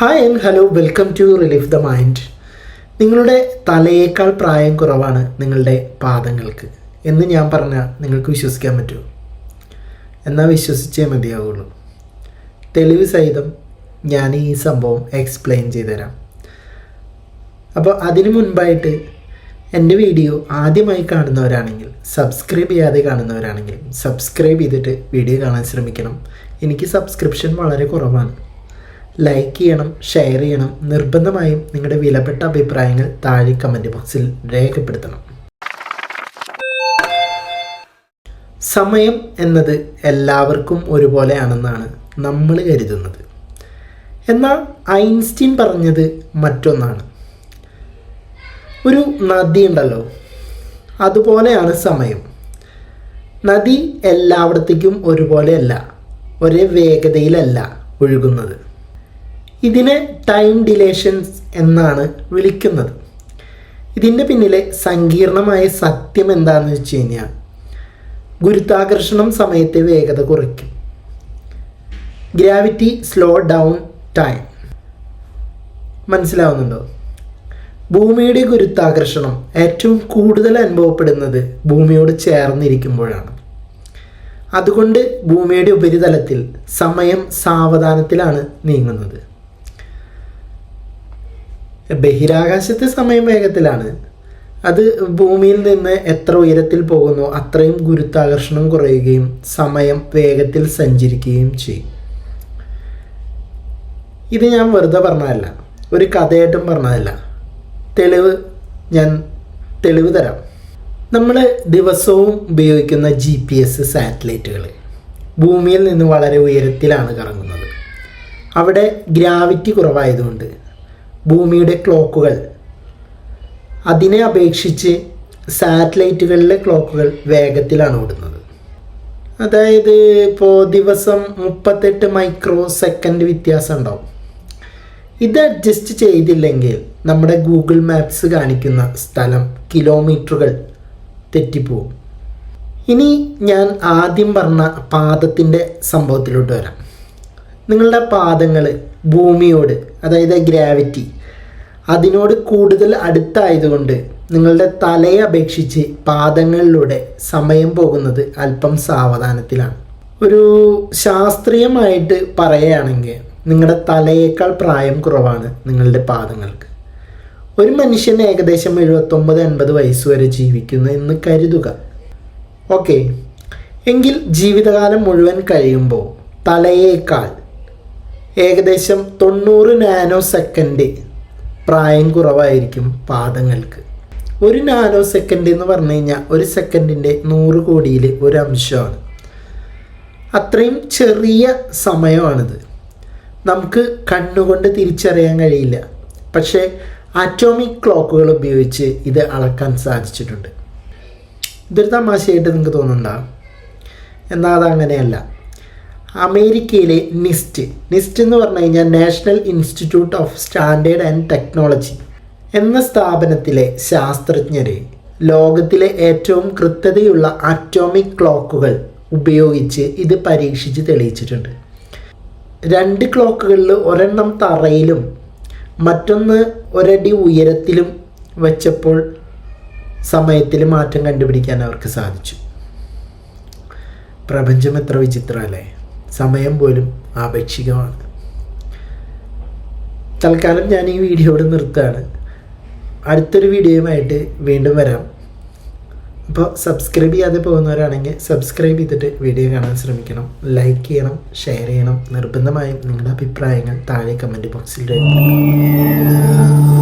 Hi and hello welcome to relief the mind നിങ്ങളുടെ തലയേക്കാൾ പ്രായം കുറവാണ് നിങ്ങളുടെ പാദങ്ങൾക്ക്. എന്ന് ഞാൻ പറഞ്ഞാൽ നിങ്ങൾക്ക് വിശ്വസിക്കാൻ പറ്റുമോ? എന്നാൽ വിശ്വസിച്ചേ മതിയാവുള്ളൂ. തെളിവ് സഹിതം ഞാൻ ഈ സംഭവം എക്സ്പ്ലെയിൻ ചെയ്തുതരാം. അപ്പോൾ അതിനു മുൻപായിട്ട് എന്റെ വീഡിയോ ആദ്യമായി കാണുന്നവരാണെങ്കിൽ സബ്സ്ക്രൈബ് ചെയ്യാതെ കാണുന്നവരാണെങ്കിൽ സബ്സ്ക്രൈബ് ചെയ്തിട്ട് വീഡിയോ കാണാൻ ശ്രമിക്കണം. എനിക്ക് സബ്സ്ക്രിപ്ഷൻ വളരെ കുറവാണ്. ലൈക്ക് ചെയ്യണം ഷെയർ ചെയ്യണം നിർബന്ധമായും നിങ്ങളുടെ വിലപ്പെട്ട അഭിപ്രായങ്ങൾ താഴെ കമന്റ് ബോക്സിൽ രേഖപ്പെടുത്തണം. സമയം എന്നത് എല്ലാവർക്കും ഒരുപോലെയാണെന്നാണ് നമ്മൾ കരുതുന്നത്. എന്നാൽ ഐൻസ്റ്റീൻ പറഞ്ഞത് മറ്റൊന്നാണ്. ഒരു നദി ഉണ്ടല്ലോ അതുപോലെയാണ് സമയം. നദി എല്ലായിടത്തേക്കും ഒരുപോലെയല്ല ഒരേ വേഗതയിലല്ല ഒഴുകുന്നത്. ഇതിനെ ടൈം ഡിലേഷൻസ് എന്നാണ് വിളിക്കുന്നത്. ഇതിന്റെ പിന്നിലെ സങ്കീർണമായ സത്യം എന്താണെന്ന് വെച്ച് കഴിഞ്ഞാൽ ഗുരുത്വാകർഷണം സമയത്തെ വേഗത കുറയ്ക്കും. ഗ്രാവിറ്റി സ്ലോ ഡൗൺ ടൈം മനസ്സിലാവുന്നുണ്ടോ? ഭൂമിയുടെ ഗുരുത്വാകർഷണം ഏറ്റവും കൂടുതൽ അനുഭവപ്പെടുന്നത് ഭൂമിയോട് ചേർന്നിരിക്കുമ്പോഴാണ്. അതുകൊണ്ട് ഭൂമിയുടെ ഉപരിതലത്തിൽ സമയം സാവധാനത്തിലാണ് നീങ്ങുന്നത്. ബഹിരാകാശത്തെ സമയം വേഗത്തിലാണ്. അത് ഭൂമിയിൽ നിന്ന് എത്ര ഉയരത്തിൽ പോകുന്നു അത്രയും ഗുരുത്വാകർഷണം കുറയുകയും സമയം വേഗത്തിൽ സഞ്ചരിക്കുകയും ചെയ്യും. ഇത് ഞാൻ വെറുതെ പറഞ്ഞതല്ല. ഒരു കഥയായിട്ടും പറഞ്ഞതല്ല. തെളിവ് ഞാൻ തെളിവ് തരാം. നമ്മൾ ദിവസവും ഉപയോഗിക്കുന്ന ജി പി എസ് സാറ്റലൈറ്റുകൾ ഭൂമിയിൽ നിന്ന് വളരെ ഉയരത്തിലാണ് കറങ്ങുന്നത്. അവിടെ ഗ്രാവിറ്റി കുറവായതുകൊണ്ട് ഭൂമിയുടെ ക്ലോക്കുകൾ. അതിനെ അപേക്ഷിച്ച് സാറ്റലൈറ്റുകളിലെ ക്ലോക്കുകൾ വേഗത്തിലാണ് ഓടുന്നത്. അതായത് ഇപ്പോൾ ദിവസം മുപ്പത്തെട്ട് മൈക്രോ സെക്കൻഡ് വ്യത്യാസം ഉണ്ടാവും. ഇത് അഡ്ജസ്റ്റ് ചെയ്തില്ലെങ്കിൽ നമ്മുടെ ഗൂഗിൾ മാപ്സ് കാണിക്കുന്ന സ്ഥലം കിലോമീറ്ററുകൾ തെറ്റിപ്പോവും ഇനി ഞാൻ ആദ്യം പറഞ്ഞ പാദത്തിന്റെ സംഭവത്തിലോട്ട് വരാം. നിങ്ങളുടെ പാദങ്ങൾ ഭൂമിയോട് അതായത് ഗ്രാവിറ്റി അതിനോട് കൂടുതൽ അടുത്തായതുകൊണ്ട് നിങ്ങളുടെ തലയെ അപേക്ഷിച്ച് പാദങ്ങളിലൂടെ സമയം പോകുന്നത് അല്പം സാവധാനത്തിലാണ്. ഒരു ശാസ്ത്രീയമായിട്ട് പറയുകയാണെങ്കിൽ നിങ്ങളുടെ തലയേക്കാൾ പ്രായം കുറവാണ് നിങ്ങളുടെ പാദങ്ങൾക്ക്. ഒരു മനുഷ്യൻ ഏകദേശം എഴുപത്തൊമ്പത് എൺപത് വയസ്സ് വരെ ജീവിക്കുന്നു എന്ന് കരുതുക. ഓക്കെ എങ്കിൽ ജീവിതകാലം മുഴുവൻ കഴിയുമ്പോൾ തലയേക്കാൾ ഏകദേശം തൊണ്ണൂറ് നാനോ സെക്കൻഡ് പ്രായം കുറവായിരിക്കും പാദങ്ങൾക്ക്. ഒരു നാനോ സെക്കൻഡ് എന്ന് പറഞ്ഞു കഴിഞ്ഞാൽ ഒരു സെക്കൻഡിന്റെ നൂറ് കോടിയിൽ ഒരു അംശമാണ്. അത്രയും ചെറിയ സമയമാണിത്. നമുക്ക് കണ്ണുകൊണ്ട് തിരിച്ചറിയാൻ കഴിയില്ല. പക്ഷേ ആറ്റോമിക് ക്ലോക്കുകൾ ഉപയോഗിച്ച് ഇത് അളക്കാൻ സാധിച്ചിട്ടുണ്ട്. ഇതൊരു തമാശയായിട്ട് നിങ്ങൾക്ക് തോന്നുന്നുണ്ടോ? എന്നാൽ അതങ്ങനെയല്ല. അമേരിക്കയിലെ നിസ്റ്റ് നിസ്റ്റ് എന്ന് പറഞ്ഞു കഴിഞ്ഞാൽ national institute of standard and technology എന്ന സ്ഥാപനത്തിലെ ശാസ്ത്രജ്ഞർ ലോകത്തിലെ ഏറ്റവും കൃത്യതയുള്ള അറ്റോമിക് ക്ലോക്കുകൾ ഉപയോഗിച്ച് ഇത് പരീക്ഷിച്ച് തെളിയിച്ചിട്ടുണ്ട്. രണ്ട് ക്ലോക്കുകളിൽ ഒരെണ്ണം തറയിലും മറ്റൊന്ന് ഒരടി ഉയരത്തിലും വെച്ചപ്പോൾ സമയത്തിൽ മാറ്റം കണ്ടുപിടിക്കാൻ അവർക്ക് സാധിച്ചു. പ്രപഞ്ചം എത്ര വിചിത്രമല്ലേ സമയം പോലും ആപേക്ഷികമാണ്. തൽക്കാലം ഞാൻ ഈ ഇവിടെ നിർത്തുകയാണ്. അടുത്തൊരു വീഡിയോയുമായിട്ട് വീണ്ടും വരാം. അപ്പോൾ സബ്സ്ക്രൈബ് ചെയ്യാതെ പോകുന്നവരാണെങ്കിൽ സബ്സ്ക്രൈബ് ചെയ്തിട്ട് വീഡിയോ കാണാൻ ശ്രമിക്കണം. ലൈക്ക് ചെയ്യണം ഷെയർ ചെയ്യണം. നിർബന്ധമായും നിങ്ങളുടെ അഭിപ്രായങ്ങൾ താഴെ കമന്റ് ബോക്സിൽ രേഖപ്പെടുത്തണം.